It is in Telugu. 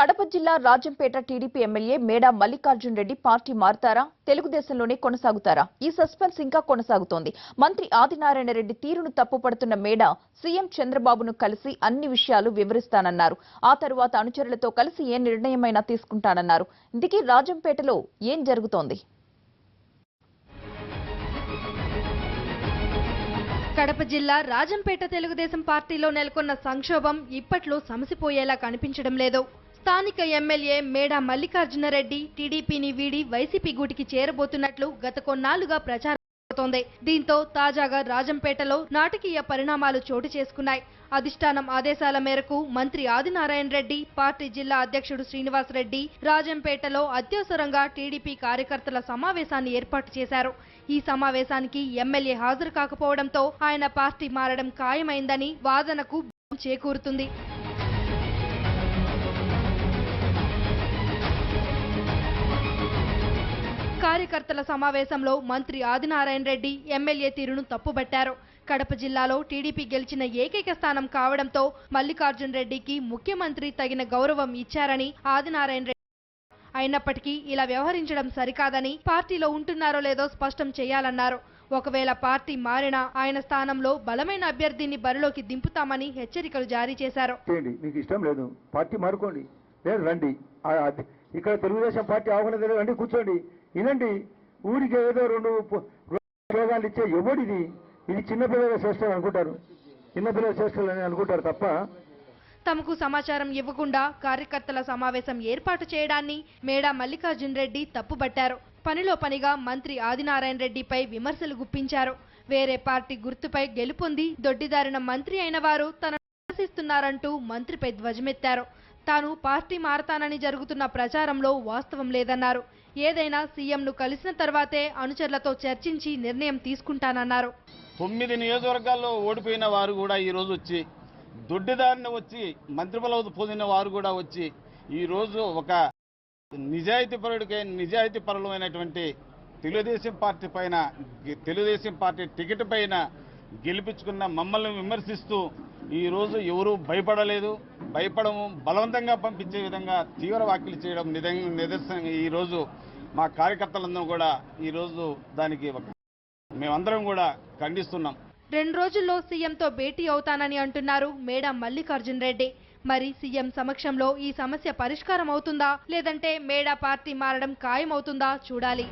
కడప జిల్లా Rajampet TDP MLA Meda Mallikarjun Reddy party మారుతారా? తెలుగుదేశంలోనే కొనసాగుతారా? ఈ సస్పెన్స్ ఇంకా కొనసాగుతోంది. మంత్రి ఆదినారాయణ రెడ్డి తీరును తప్పుపడుతున్న మేడా సీఎం చంద్రబాబును కలిసి అన్ని విషయాలు వివరిస్తానన్నారు. ఆ తరువాత అనుచరులతో కలిసి ఏ నిర్ణయమైనా తీసుకుంటానన్నారు. ఇందుకే రాజంపేటలో ఏం జరుగుతోంది? కడప జిల్లా రాజంపేట తెలుగుదేశం పార్టీలో నెలకొన్న సంక్షోభం ఇప్పట్లో సమసిపోయేలా కనిపించడం లేదు. స్థానిక ఎమ్మెల్యే మేడా మల్లికార్జునరెడ్డి టీడీపీని వీడి వైసీపీ గూటికి చేరబోతున్నట్లు గత కొన్నాళ్ళుగా ప్రచారం అవుతోంది దీంతో తాజాగా రాజంపేటలో నాటకీయ పరిణామాలు చోటు చేసుకున్నాయి. అధిష్టానం ఆదేశాల మేరకు మంత్రి ఆదినారాయణ రెడ్డి పార్టీ జిల్లా అధ్యక్షుడు శ్రీనివాస్ రెడ్డి రాజంపేటలో అత్యవసరంగా టీడీపీ కార్యకర్తల సమావేశాన్ని ఏర్పాటు చేశారు. ఈ సమావేశానికి ఎమ్మెల్యే హాజరు కాకపోవడంతో ఆయన పార్టీ మారడం ఖాయమైందని వాదనకు చేకూరుతుంది. కార్యకర్తల సమావేశంలో మంత్రి ఆదినారాయణ రెడ్డి ఎమ్మెల్యే తీరును తప్పుబట్టారు. కడప జిల్లాలో టీడీపీ గెలిచిన ఏకైక స్థానం కావడంతో మల్లికార్జున్ రెడ్డికి ముఖ్యమంత్రి తగిన గౌరవం ఇచ్చారని ఆదినారాయణ రెడ్డి అయినప్పటికీ ఇలా వ్యవహరించడం సరికాదని పార్టీలో ఉంటున్నారో లేదో స్పష్టం చేయాలన్నారు. ఒకవేళ పార్టీ మారినా ఆయన స్థానంలో బలమైన అభ్యర్థిని బరిలోకి దింపుతామని హెచ్చరికలు జారీ చేశారు. మీకు ఇష్టం లేదు. పార్టీ మారుకోండి. లేదు రండి. ఇక్కడ తెలుగుదేశం పార్టీ ఆహ్వానం తెలియదు కూర్చోండి. వినండి ఊరికి ఏదో రెండు పో- ఇచ్చే ఎవడిది? ఇది చిన్నపిల్లల శ్రేష్టం అనుకుంటారు. చిన్నపిల్లల చేష్టలు అని అనుకుంటారు తప్ప. తమకు సమాచారం ఇవ్వకుండా కార్యకర్తల సమావేశం ఏర్పాటు చేయడాన్ని మేడా మల్లికార్జున్ రెడ్డి తప్పుబట్టారు. పనిలో పనిగా మంత్రి ఆదినారాయణ రెడ్డిపై విమర్శలు గుప్పించారు. వేరే పార్టీ గుర్తుపై గెలుపొంది దొడ్డిదారిన మంత్రి అయిన వారు తనను విమర్శిస్తున్నారంటూ మంత్రిపై ధ్వజమెత్తారు. తాను పార్టీ మారతానని జరుగుతున్న ప్రచారంలో వాస్తవం లేదన్నారు. ఏదైనా సీఎంను కలిసిన తర్వాతే అనుచరులతో చర్చించి నిర్ణయం తీసుకుంటానన్నారు. తొమ్మిది నియోజకవర్గాల్లో ఓడిపోయిన వారు కూడా ఈరోజు వచ్చి దొడ్డిదారిన వచ్చి మంత్రి పదవి పొందిన వారు కూడా వచ్చి ఈరోజు ఒక నిజాయితీపరుడికి నిజాయితీ పరులమైనటువంటి తెలుగుదేశం పార్టీ పైన తెలుగుదేశం పార్టీ టికెట్ పైన గెలిపించుకున్న మమ్మల్ని విమర్శిస్తూ ఈరోజు ఎవరూ భయపడలేదు. భయపడము బలవంతంగా పంపించే విధంగా తీవ్ర వ్యాఖ్యలు చేయడం నిజంగా నిదర్శనం. ఈరోజు మా కార్యకర్తలందరూ కూడా ఈరోజు దానికి ఒక మేమందరం కూడా ఖండిస్తున్నాం. రెండు రోజుల్లో సీఎంతో భేటీ అవుతానని అంటున్నారు మేడం మల్లికార్జున్ రెడ్డి. మరి సీఎం సమక్షంలో ఈ సమస్య పరిష్కారం అవుతుందా? లేదంటే మేడా పార్టీ మారడం ఖాయమవుతుందా? చూడాలి.